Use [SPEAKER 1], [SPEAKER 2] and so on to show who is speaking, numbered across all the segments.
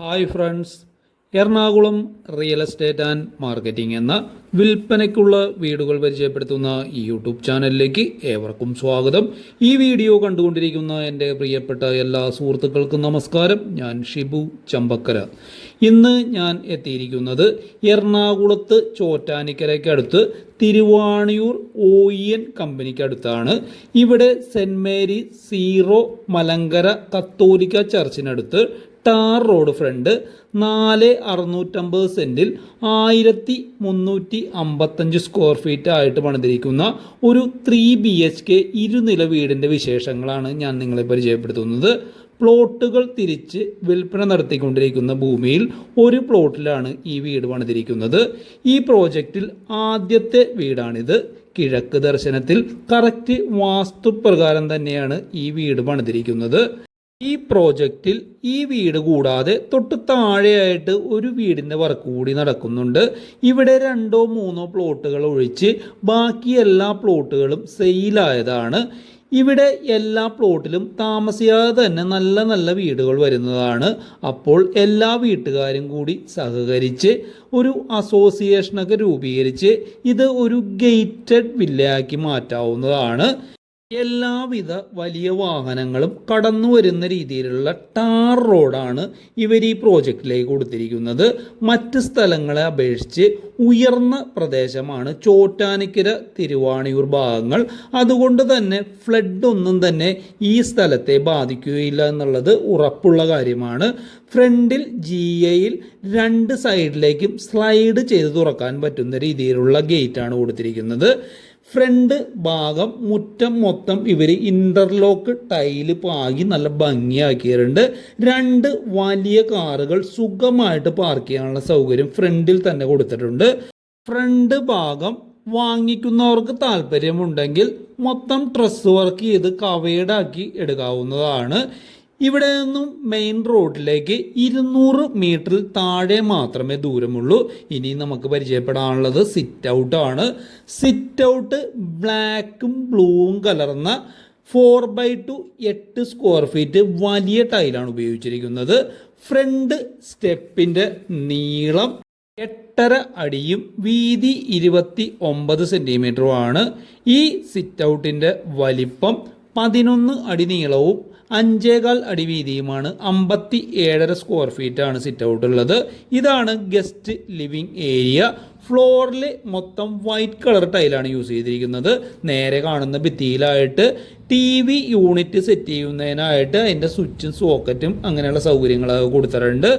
[SPEAKER 1] Hi friends Ernakulam real estate and marketing എന്ന വിൽപ്പനയ്ക്കുള്ള വീടുകൾ പരിചയപ്പെടുത്തുന്ന ഈ യൂട്യൂബ് ചാനലിലേക്ക് ഏവർക്കും സ്വാഗതം. ഈ വീഡിയോ കണ്ടുകൊണ്ടിരിക്കുന്ന എന്റെ പ്രിയപ്പെട്ട എല്ലാ സുഹൃത്തുക്കൾക്കും നമസ്കാരം. ഞാൻ ഷിബു ചമ്പക്കര. ഇന്ന് ഞാൻ എത്തിയിരിക്കുന്നത് എറണാകുളത്ത് ചോറ്റാനിക്കരയ്ക്കടുത്ത് തിരുവാണിയൂർ എൻ കമ്പനിക്കടുത്താണ് ഇവിടെ സെന്റ് മേരി സീറോ മലങ്കര കത്തോലിക്ക ചർച്ചിനടുത്ത് ടാർ റോഡ് ഫ്രണ്ട് നാല് അറുന്നൂറ്റമ്പത് സെന്റിൽ ആയിരത്തി മുന്നൂറ്റി അമ്പത്തഞ്ച് സ്ക്വയർ ഫീറ്റ് ആയിട്ട് പണിതിരിക്കുന്ന ഒരു ത്രീ ബി എച്ച് കെ ഇരുനില വീടിന്റെ വിശേഷങ്ങളാണ് ഞാൻ നിങ്ങളെ പരിചയപ്പെടുത്തുന്നത്. പ്ലോട്ടുകൾ തിരിച്ച് വിൽപ്പന നടത്തിക്കൊണ്ടിരിക്കുന്ന ഭൂമിയിൽ ഒരു പ്ലോട്ടിലാണ് ഈ വീട് പണിതിരിക്കുന്നത്. ഈ പ്രോജക്റ്റിൽ ആദ്യത്തെ വീടാണിത്. കിഴക്ക് ദർശനത്തിൽ കറക്റ്റ് വാസ്തുപ്രകാരം തന്നെയാണ് ഈ വീട് പണിതിരിക്കുന്നത്. ഈ പ്രോജക്റ്റിൽ ഈ വീട് കൂടാതെ തൊട്ട് താഴെയായിട്ട് ഒരു വീടിന്റെ വർക്ക് കൂടി നടക്കുന്നുണ്ട്. ഇവിടെ രണ്ടോ മൂന്നോ പ്ലോട്ടുകൾ ഒഴിച്ച് ബാക്കി എല്ലാ പ്ലോട്ടുകളും സെയിലായതാണ്. ഇവിടെ എല്ലാ പ്ലോട്ടിലും താമസിയാതെ തന്നെ നല്ല നല്ല വീടുകൾ വരുന്നതാണ്. അപ്പോൾ എല്ലാ വീട്ടുകാരും കൂടി സഹകരിച്ച് ഒരു അസോസിയേഷനൊക്കെ രൂപീകരിച്ച് ഇത് ഒരു ഗേറ്റഡ് വില്ലയാക്കി മാറ്റാവുന്നതാണ്. എല്ലാവിധ വലിയ വാഹനങ്ങളും കടന്നു വരുന്ന രീതിയിലുള്ള ടാർ റോഡാണ് ഇവർ ഈ പ്രോജക്റ്റിലേക്ക് കൊടുത്തിരിക്കുന്നത്. മറ്റ് സ്ഥലങ്ങളെ അപേക്ഷിച്ച് ഉയർന്ന പ്രദേശമാണ് ചോറ്റാനിക്കര തിരുവാണിയൂർ ഭാഗങ്ങൾ. അതുകൊണ്ട് തന്നെ ഫ്ലഡ് ഒന്നും തന്നെ ഈ സ്ഥലത്തെ ബാധിക്കുകയില്ല എന്നുള്ളത് ഉറപ്പുള്ള കാര്യമാണ്. ഫ്രണ്ടിൽ ജി എയിൽ രണ്ട് സൈഡിലേക്കും സ്ലൈഡ് ചെയ്ത് തുറക്കാൻ പറ്റുന്ന രീതിയിലുള്ള ഗേറ്റാണ് കൊടുത്തിരിക്കുന്നത്. ഫ്രണ്ട് ഭാഗം മുറ്റം മൊത്തം ഇവർ ഇന്റർലോക്ക് ടൈൽ പാകി നല്ല ഭംഗിയാക്കിയിട്ടുണ്ട്. രണ്ട് വലിയ കാറുകൾ സുഖമായിട്ട് പാർക്ക് ചെയ്യാനുള്ള സൗകര്യം ഫ്രണ്ടിൽ തന്നെ കൊടുത്തിട്ടുണ്ട്. ഫ്രണ്ട് ഭാഗം വാങ്ങിക്കുന്നവർക്ക് താല്പര്യമുണ്ടെങ്കിൽ മൊത്തം ഡ്രസ് വർക്ക് ചെയ്ത് കവേഡാക്കി എടുക്കാവുന്നതാണ്. ഇവിടെ നിന്നും മെയിൻ റോഡിലേക്ക് ഇരുന്നൂറ് മീറ്ററിൽ താഴെ മാത്രമേ ദൂരമുള്ളൂ. ഇനി നമുക്ക് പരിചയപ്പെടാനുള്ളത് സിറ്റ് ഔട്ട് ആണ്. സിറ്റ് ഔട്ട് ബ്ലാക്കും ബ്ലൂവും കലർന്ന ഫോർ ബൈ ടു എട്ട് സ്ക്വയർ ഫീറ്റ് വലിയ ടൈലാണ് ഉപയോഗിച്ചിരിക്കുന്നത്. ഫ്രണ്ട് സ്റ്റെപ്പിന്റെ നീളം എട്ടര അടിയും വീതി ഇരുപത്തി ഒമ്പത് സെന്റിമീറ്ററുമാണ് ഈ സിറ്റ് ഔട്ടിന്റെ വലിപ്പം പതിനൊന്ന് അടി നീളവും അഞ്ചേകാൽ അടി വീതിയുമാണ് അമ്പത്തി ഏഴര സ്ക്വയർ ഫീറ്റ് ആണ് സിറ്റ് ഔട്ട് ഉള്ളത്. ഇതാണ് ഗസ്റ്റ് ലിവിംഗ് ഏരിയ ഫ്ലോറിൽ മൊത്തം വൈറ്റ് കളർ ടൈലാണ് യൂസ് ചെയ്തിരിക്കുന്നത്. നേരെ കാണുന്ന ഭിത്തിയിലായിട്ട് ടി വി യൂണിറ്റ് സെറ്റ് ചെയ്യുന്നതിനായിട്ട് അതിന്റെ സ്വിച്ചും സോക്കറ്റും അങ്ങനെയുള്ള സൗകര്യങ്ങളൊക്കെ കൊടുത്തിട്ടുണ്ട്.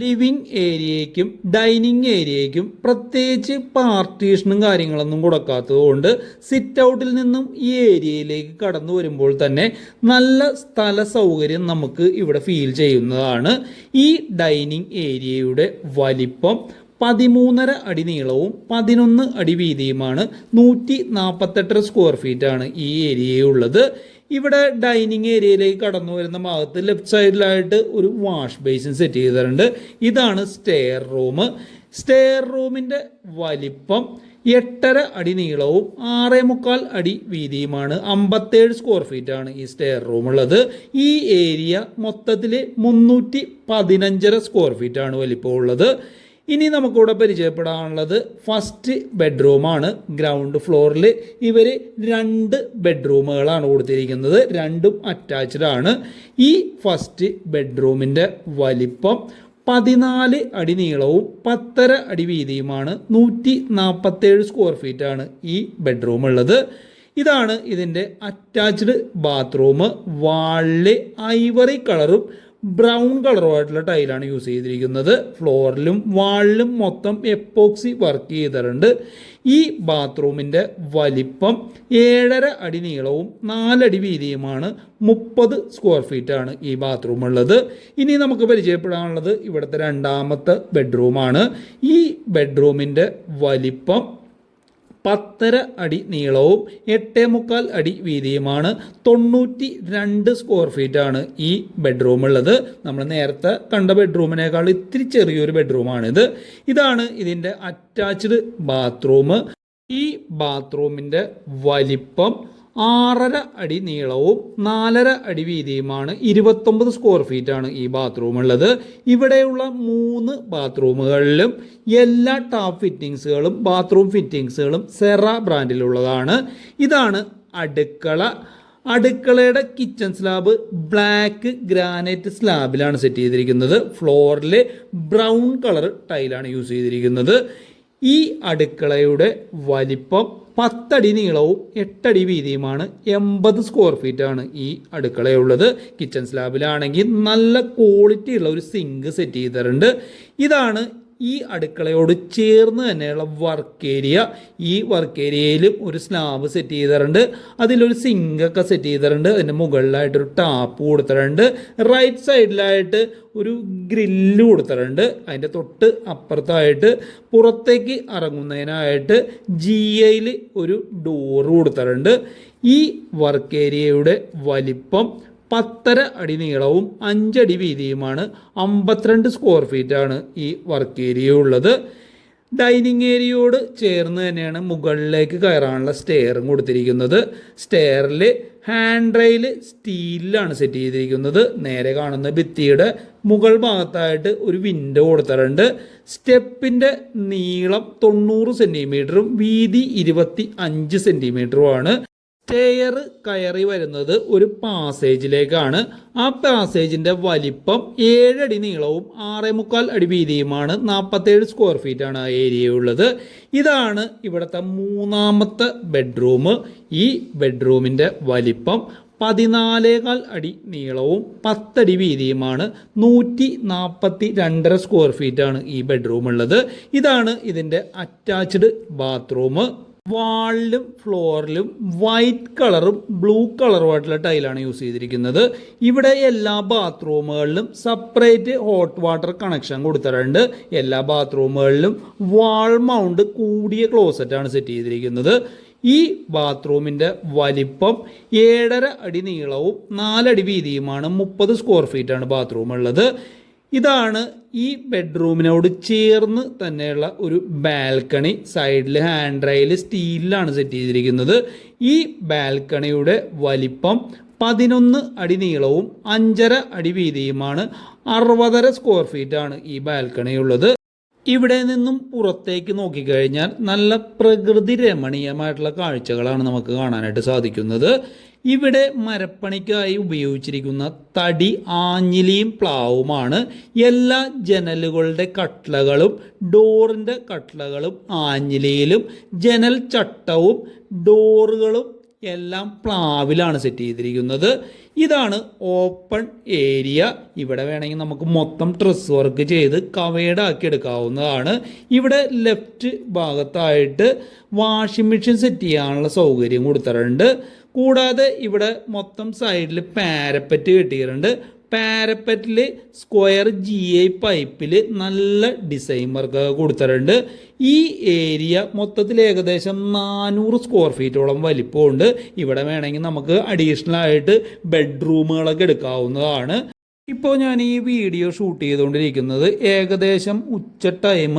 [SPEAKER 1] ലിവിങ് ഏരിയയ്ക്കും ഡൈനിങ് ഏരിയയ്ക്കും പ്രത്യേകിച്ച് പാർട്ടീഷനും കാര്യങ്ങളൊന്നും കൊടുക്കാത്തത് കൊണ്ട് സിറ്റ് ഔട്ടിൽ നിന്നും ഈ ഏരിയയിലേക്ക് കടന്നു വരുമ്പോൾ തന്നെ നല്ല സ്ഥല സൗകര്യം നമുക്ക് ഇവിടെ ഫീൽ ചെയ്യുന്നതാണ്. ഈ ഡൈനിങ് ഏരിയയുടെ വലിപ്പം പതിമൂന്നര അടി നീളവും പതിനൊന്ന് അടി വീതിയുമാണ്. നൂറ്റി നാൽപ്പത്തെട്ടര സ്ക്വയർ ഫീറ്റാണ് ഈ ഏരിയയുള്ളത്. ഇവിടെ ഡൈനിങ് ഏരിയയിലേക്ക് കടന്നു വരുന്ന ഭാഗത്ത് ലെഫ്റ്റ് സൈഡിലായിട്ട് ഒരു വാഷ് ബേസിൻ സെറ്റ് ചെയ്തിട്ടുണ്ട്. ഇതാണ് സ്റ്റെയർ റൂം സ്റ്റെയർ റൂമിന്റെ വലിപ്പം എട്ടര അടി നീളവും ആറേ മുക്കാൽ അടി വീതിയുമാണ്. അമ്പത്തേഴ് സ്ക്വയർ ഫീറ്റ് ആണ് ഈ സ്റ്റെയർ റൂം ഉള്ളത്. ഈ ഏരിയ മൊത്തത്തിൽ മുന്നൂറ്റി പതിനഞ്ചര സ്ക്വയർ ഫീറ്റ് ആണ് വലിപ്പമുള്ളത്. ഇനി നമുക്കിവിടെ പരിചയപ്പെടാനുള്ളത് ഫസ്റ്റ് ബെഡ്റൂമാണ് ഗ്രൗണ്ട് ഫ്ലോറിൽ ഇവർ രണ്ട് ബെഡ്റൂമുകളാണ് കൊടുത്തിരിക്കുന്നത്. രണ്ടും അറ്റാച്ച്ഡ് ആണ്. ഈ ഫസ്റ്റ് ബെഡ്റൂമിന്റെ വലിപ്പം പതിനാല് അടി നീളവും പത്തര അടി വീതിയുമാണ്. നൂറ്റി നാൽപ്പത്തേഴ് സ്ക്വയർ ഫീറ്റാണ് ഈ ബെഡ്റൂം ഉള്ളത്. ഇതാണ് ഇതിന്റെ അറ്റാച്ച്ഡ് ബാത്റൂം വാളിൽ ഐവറി കളറും ബ്രൗൺ കളറുമായിട്ടുള്ള ടൈലാണ് യൂസ് ചെയ്തിരിക്കുന്നത്. ഫ്ലോറിലും വാളിലും മൊത്തം എപ്പോക്സി വർക്ക് ചെയ്തിട്ടുണ്ട്. ഈ ബാത്റൂമിന്റെ വലിപ്പം ഏഴര അടി നീളവും നാലടി വീതിയുമാണ്. മുപ്പത് സ്ക്വയർ ഫീറ്റാണ് ഈ ബാത്റൂം ഉള്ളത് ഇനി നമുക്ക് പരിചയപ്പെടാനുള്ളത് ഇവിടുത്തെ രണ്ടാമത്തെ ബെഡ്റൂമാണ്. ഈ ബെഡ്റൂമിന്റെ വലിപ്പം പത്തര അടി നീളവും എട്ടേ മുക്കാൽ അടി വീതിയുമാണ്. തൊണ്ണൂറ്റി രണ്ട് സ്ക്വയർ ഫീറ്റാണ് ഈ ബെഡ്റൂം ഉള്ളത്. നമ്മൾ നേരത്തെ കണ്ട ബെഡ്റൂമിനേക്കാൾ ഇത്തിരി ചെറിയൊരു ബെഡ്റൂമാണിത് ഇതാണ് ഇതിന്റെ അറ്റാച്ച്ഡ് ബാത്റൂം ഈ ബാത്റൂമിന്റെ വലിപ്പം ആറര അടി നീളവും നാലര അടി വീതിയുമാണ് ഇരുപത്തൊമ്പത് സ്ക്വയർ ഫീറ്റ് ആണ് ഈ ബാത്റൂം ഉള്ളത്. ഇവിടെയുള്ള മൂന്ന് ബാത്റൂമുകളിലും എല്ലാ ടാപ്പ് ഫിറ്റിങ്സുകളും ബാത്റൂം ഫിറ്റിങ്സുകളും സെറ ബ്രാൻഡിലുള്ളതാണ് ഇതാണ് അടുക്കള. അടുക്കളയുടെ കിച്ചൺ സ്ലാബ് ബ്ലാക്ക് ഗ്രാനൈറ്റ് സ്ലാബിലാണ് സെറ്റ് ചെയ്തിരിക്കുന്നത്. ഫ്ലോറിൽ ബ്രൗൺ കളർ ടൈലാണ് യൂസ് ചെയ്തിരിക്കുന്നത്. ഈ അടുക്കളയുടെ വലിപ്പം പത്തടി നീളവും എട്ടടി വീതിയുമാണ് എൺപത് സ്ക്വയർ ഫീറ്റ് ആണ് ഈ അടുക്കളയുള്ളത്. കിച്ചൺ സ്ലാബിലാണെങ്കിൽ നല്ല ക്വാളിറ്റി ഉള്ള ഒരു സിങ്ക് സെറ്റ് ചെയ്തിട്ടുണ്ട്. ഇതാണ് ഈ അടുക്കളയോട് ചേർന്ന് തന്നെയുള്ള വർക്ക് ഏരിയ ഈ വർക്ക് ഏരിയയിലും ഒരു സ്ലാബ് സെറ്റ് ചെയ്തിട്ടുണ്ട്. അതിലൊരു സിങ്കൊക്കെ സെറ്റ് ചെയ്തിട്ടുണ്ട്. അതിന്റെ മുകളിലായിട്ടൊരു ടാപ്പ് കൊടുത്തിട്ടുണ്ട്. റൈറ്റ് സൈഡിലായിട്ട് ഒരു ഗ്രില്ല് കൊടുത്തിട്ടുണ്ട്. അതിന്റെ തൊട്ട് അപ്പുറത്തായിട്ട് പുറത്തേക്ക് ഇറങ്ങുന്നതിനായിട്ട് ജി ഐയിൽ ഒരു ഡോറ് കൊടുത്തിട്ടുണ്ട്. ഈ വർക്ക് ഏരിയയുടെ വലിപ്പം പത്തര അടി നീളവും അഞ്ചടി വീതിയുമാണ് അമ്പത്തിരണ്ട് സ്ക്വയർ ഫീറ്റാണ് ഈ വർക്ക് ഏരിയ ഉള്ളത്. ഡൈനിങ് ഏരിയയോട് ചേർന്ന് തന്നെയാണ് മുകളിലേക്ക് കയറാനുള്ള സ്റ്റെയറും കൊടുത്തിരിക്കുന്നത്. സ്റ്റെയറിൽ ഹാൻഡ് റെയിൽ സ്റ്റീലിലാണ് സെറ്റ് ചെയ്തിരിക്കുന്നത്. നേരെ കാണുന്ന ഭിത്തിയുടെ മുകൾ ഭാഗത്തായിട്ട് ഒരു വിൻഡോ കൊടുത്തിട്ടുണ്ട്. സ്റ്റെപ്പിന്റെ നീളം തൊണ്ണൂറ് സെന്റിമീറ്ററും വീതി ഇരുപത്തി അഞ്ച് സെന്റിമീറ്ററുമാണ് സ്റ്റെയർ കയറി വരുന്നത് ഒരു പാസേജിലേക്കാണ് ആ പാസേജിന്റെ വലിപ്പം ഏഴടി നീളവും ആറേ മുക്കാൽ അടി വീതിയുമാണ്. നാൽപ്പത്തേഴ് സ്ക്വയർ ഫീറ്റ് ആണ് ആ ഏരിയ ഉള്ളത്. ഇതാണ് ഇവിടുത്തെ മൂന്നാമത്തെ ബെഡ്റൂം ഈ ബെഡ്റൂമിന്റെ വലിപ്പം പതിനാലേകാൽ അടി നീളവും പത്തടി വീതിയുമാണ്. നൂറ്റി നാൽപ്പത്തി രണ്ടര സ്ക്വയർ ഫീറ്റ് ആണ് ഈ ബെഡ്റൂം ഉള്ളത്. ഇതാണ് ഇതിന്റെ അറ്റാച്ച്ഡ് ബാത്റൂം വാളിലും ഫ്ലോറിലും വൈറ്റ് കളറും ബ്ലൂ കളറുമായിട്ടുള്ള ടൈലാണ് യൂസ് ചെയ്തിരിക്കുന്നത്. ഇവിടെ എല്ലാ ബാത്റൂമുകളിലും സെപ്പറേറ്റ് ഹോട്ട് വാട്ടർ കണക്ഷൻ കൊടുത്തിട്ടുണ്ട്. എല്ലാ ബാത്റൂമുകളിലും വാൾ മൗണ്ട് കൂടിയ ക്ലോസറ്റാണ് സെറ്റ് ചെയ്തിരിക്കുന്നത്. ഈ ബാത്റൂമിന്റെ വലിപ്പം ഏഴര അടി നീളവും നാലടി വീതിയുമാണ് മുപ്പത് സ്ക്വയർ ഫീറ്റാണ് ബാത്റൂം ഉള്ളത് ഇതാണ് ഈ ബെഡ്റൂമിനോട് ചേർന്ന് തന്നെയുള്ള ഒരു ബാൽക്കണി സൈഡിൽ ഹാൻഡ് റെയിൽ സ്റ്റീലിലാണ് സെറ്റ് ചെയ്തിരിക്കുന്നത്. ഈ ബാൽക്കണിയുടെ വലിപ്പം പതിനൊന്ന് അടി നീളവും അഞ്ചര അടി വീതിയുമാണ്. അറുപതര സ്ക്വയർ ഫീറ്റാണ് ഈ ബാൽക്കണി ഉള്ളത്. ഇവിടെ നിന്നും പുറത്തേക്ക് നോക്കിക്കഴിഞ്ഞാൽ നല്ല പ്രകൃതി രമണീയമായിട്ടുള്ള കാഴ്ചകളാണ് നമുക്ക് കാണാനായിട്ട് സാധിക്കുന്നത്. ഇവിടെ മരപ്പണിക്കായി ഉപയോഗിച്ചിരിക്കുന്ന തടി ആഞ്ഞിലിയും പ്ലാവുമാണ്. എല്ലാ ജനലുകളുടെ കട്ട്ലകളും ഡോറിന്റെ കട്ട്ലകളും ആഞ്ഞിലിയിലും ജനൽ ചട്ടവും ഡോറുകളും എല്ലാം പ്ലാവിലാണ് സെറ്റ് ചെയ്തിരിക്കുന്നത്. ഇതാണ് ഓപ്പൺ ഏരിയ. ഇവിടെ വേണമെങ്കിൽ നമുക്ക് മൊത്തം ഡ്രസ് വർക്ക് ചെയ്ത് കവേഡ് ആക്കി എടുക്കാവുന്നതാണ്. ഇവിടെ ലെഫ്റ്റ് ഭാഗത്തായിട്ട് വാഷിംഗ് മെഷീൻ സെറ്റ് ചെയ്യാനുള്ള സൗകര്യം കൊടുത്തിട്ടുണ്ട്. കൂടാതെ ഇവിടെ മൊത്തം സൈഡിൽ പാരപ്പറ്റ് കെട്ടിയിട്ടുണ്ട്. പാരപ്പറ്റിൽ സ്ക്വയർ ജി ഐ പൈപ്പിൽ നല്ല ഡിസൈൻ വർക്ക് കൊടുത്തിട്ടുണ്ട്. ഈ ഏരിയ മൊത്തത്തിൽ ഏകദേശം നാനൂറ് സ്ക്വയർ ഫീറ്റോളം വലിപ്പമുണ്ട്. ഇവിടെ വേണമെങ്കിൽ നമുക്ക് അഡീഷണൽ ആയിട്ട് ബെഡ്റൂമുകളൊക്കെ എടുക്കാവുന്നതാണ്. ഇപ്പോൾ ഞാൻ ഈ വീഡിയോ ഷൂട്ട് ചെയ്തുകൊണ്ടിരിക്കുന്നത് ഏകദേശം ഉച്ച ടൈം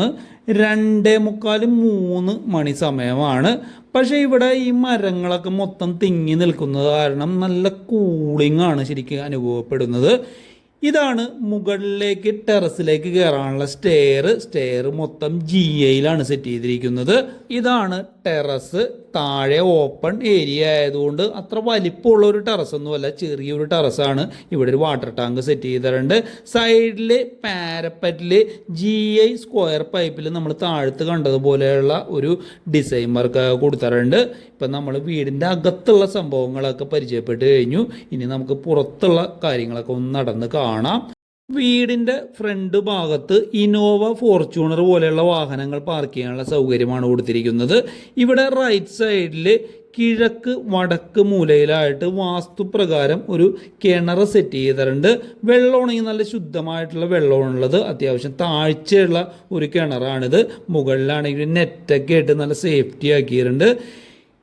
[SPEAKER 1] രണ്ടേ മുക്കാലും മൂന്ന് മണി സമയമാണ്. പക്ഷേ ഇവിടെ ഈ മരങ്ങളൊക്കെ മൊത്തം തിങ്ങി നിൽക്കുന്നത് കാരണം നല്ല കൂളിംഗ് ആണ് ശരിക്കും അനുഭവപ്പെടുന്നത്. ഇതാണ് മുകളിലേക്ക് ടെറസിലേക്ക് കയറാനുള്ള സ്റ്റെയർ സ്റ്റെയർ മൊത്തം ജി എയിലാണ് സെറ്റ് ചെയ്തിരിക്കുന്നത്. ഇതാണ് ടെറസ്. താഴെ ഓപ്പൺ ഏരിയ ആയതുകൊണ്ട് അത്ര വലിപ്പമുള്ള ഒരു ടെറസ് ഒന്നുമല്ല ചെറിയൊരു ടെറസാണ് ഇവിടെ ഒരു വാട്ടർ ടാങ്ക് സെറ്റ് ചെയ്തിട്ടുണ്ട്. സൈഡിൽ പാരപ്പറ്റിൽ ജി ഐ സ്ക്വയർ പൈപ്പിൽ നമ്മൾ താഴത്ത് കണ്ടതുപോലെയുള്ള ഒരു ഡിസൈൻ വർക്ക് കൊടുത്തിട്ടുണ്ട്. ഇപ്പം നമ്മൾ വീടിന്റെ അകത്തുള്ള സംഭവങ്ങളൊക്കെ പരിചയപ്പെട്ട് കഴിഞ്ഞു. ഇനി നമുക്ക് പുറത്തുള്ള കാര്യങ്ങളൊക്കെ ഒന്ന് നടന്ന് കാണാം. വീടിന്റെ ഫ്രണ്ട് ഭാഗത്ത് ഇനോവ ഫോർച്യൂണർ പോലെയുള്ള വാഹനങ്ങൾ പാർക്ക് ചെയ്യാനുള്ള സൗകര്യമാണ് കൊടുത്തിരിക്കുന്നത്. ഇവിടെ റൈറ്റ് സൈഡിൽ കിഴക്ക് വടക്ക് മൂലയിലായിട്ട് വാസ്തുപ്രകാരം ഒരു കിണർ സെറ്റ് ചെയ്തിട്ടുണ്ട്. വെള്ളമാണെങ്കിൽ നല്ല ശുദ്ധമായിട്ടുള്ള വെള്ളമാണുള്ളത്. അത്യാവശ്യം താഴ്ചയുള്ള ഒരു കിണറാണിത്. മുകളിലാണെങ്കിൽ നെറ്റൊക്കെ ആയിട്ട് നല്ല സേഫ്റ്റി ആക്കിയിട്ടുണ്ട്.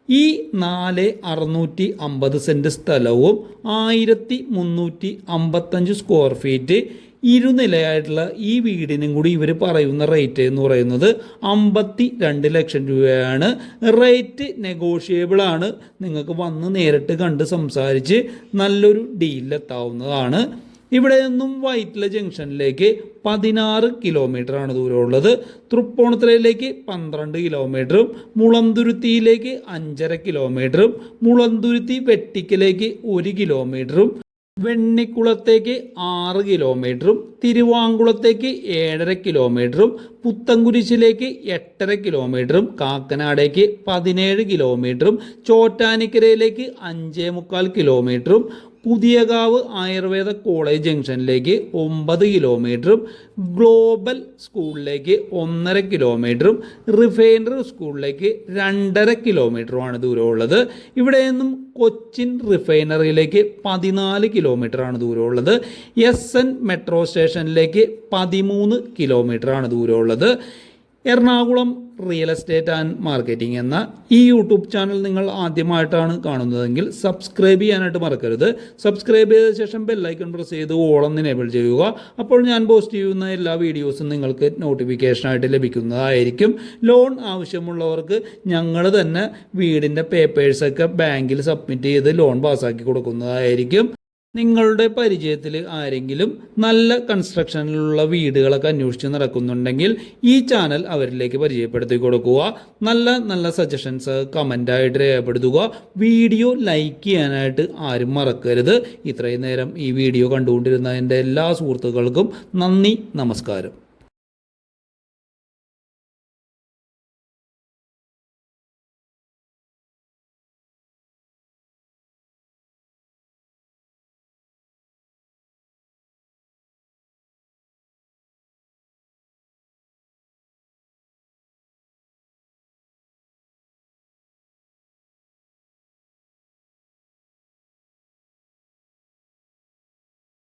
[SPEAKER 1] ഈ നാല് അറുന്നൂറ്റി അമ്പത് സെന്റ് സ്ഥലവും ആയിരത്തി മുന്നൂറ്റി അമ്പത്തഞ്ച് സ്ക്വയർ ഫീറ്റ് ഇരുനിലയായിട്ടുള്ള ഈ വീടിനും കൂടി ഇവർ പറയുന്ന റേറ്റ് എന്ന് പറയുന്നത് അമ്പത്തി രണ്ട് ലക്ഷം രൂപയാണ്. റേറ്റ് നെഗോഷിയബിൾ ആണ്. നിങ്ങൾക്ക് വന്ന് നേരിട്ട് കണ്ട് സംസാരിച്ച് നല്ലൊരു ഡീലിലെത്താവുന്നതാണ് ഇവിടെ നിന്നും വൈറ്റില ജംഗ്ഷനിലേക്ക് പതിനാറ് കിലോമീറ്റർ ആണ് ദൂരമുള്ളത്. തൃപ്പൂണിത്തുറയിലേക്ക് പന്ത്രണ്ട് കിലോമീറ്ററും മുളന്തുരുത്തിയിലേക്ക് അഞ്ചര കിലോമീറ്ററും മുളന്തുരുത്തി വെട്ടിക്കലേക്ക് ഒരു കിലോമീറ്ററും വെണ്ണിക്കുളത്തേക്ക് ആറ് കിലോമീറ്ററും തിരുവാങ്കുളത്തേക്ക് ഏഴര കിലോമീറ്ററും പുത്തൻകുരിശിലേക്ക് എട്ടര കിലോമീറ്ററും കാക്കനാടേക്ക് പതിനേഴ് കിലോമീറ്ററും ചോറ്റാനിക്കരയിലേക്ക് അഞ്ചേ മുക്കാൽ കിലോമീറ്ററും പുതിയകാവ് ആയുർവേദ കോളേജ് ജംഗ്ഷനിലേക്ക് ഒമ്പത് കിലോമീറ്ററും ഗ്ലോബൽ സ്കൂളിലേക്ക് ഒന്നര കിലോമീറ്ററും റിഫൈനറി സ്കൂളിലേക്ക് രണ്ടര കിലോമീറ്ററുമാണ് ദൂരമുള്ളത്. ഇവിടെ നിന്നും കൊച്ചിൻ റിഫൈനറിയിലേക്ക് പതിനാല് കിലോമീറ്ററാണ് ദൂരമുള്ളത്. എസ് എൻ മെട്രോ സ്റ്റേഷനിലേക്ക് പതിമൂന്ന് കിലോമീറ്ററാണ് ദൂരമുള്ളത്. Ernakulam real estate and marketing എന്ന ഈ യൂട്യൂബ് ചാനൽ നിങ്ങൾ ആദ്യമായിട്ടാണ് കാണുന്നതെങ്കിൽ സബ്സ്ക്രൈബ് ചെയ്യാനായിട്ട് മറക്കരുത്. സബ്സ്ക്രൈബ് ചെയ്ത ശേഷം ബെല്ലൈക്കൺ പ്രസ് ചെയ്ത് ഓളം എനേബിൾ ചെയ്യുക. അപ്പോൾ ഞാൻ പോസ്റ്റ് ചെയ്യുന്ന എല്ലാ വീഡിയോസും നിങ്ങൾക്ക് നോട്ടിഫിക്കേഷനായിട്ട് ലഭിക്കുന്നതായിരിക്കും. ലോൺ ആവശ്യമുള്ളവർക്ക് ഞങ്ങൾ തന്നെ വീടിന്റെ പേപ്പേഴ്സൊക്കെ ബാങ്കിൽ സബ്മിറ്റ് ചെയ്ത് ലോൺ പാസ്സാക്കി കൊടുക്കുന്നതായിരിക്കും. നിങ്ങളുടെ പരിചയത്തിൽ ആരെങ്കിലും നല്ല കൺസ്ട്രക്ഷനിലുള്ള വീടുകളൊക്കെ അന്വേഷിച്ച് നടക്കുന്നുണ്ടെങ്കിൽ ഈ ചാനൽ അവരിലേക്ക് പരിചയപ്പെടുത്തി കൊടുക്കുക. നല്ല നല്ല സജഷൻസ് കമന്റായിട്ട് രേഖപ്പെടുത്തുക. വീഡിയോ ലൈക്ക് ചെയ്യാനായിട്ട് ആരും മറക്കരുത്. ഇത്രയും നേരം ഈ വീഡിയോ കണ്ടുകൊണ്ടിരുന്ന എന്റെ എല്ലാ സുഹൃത്തുക്കൾക്കും നന്ദി നമസ്കാരം.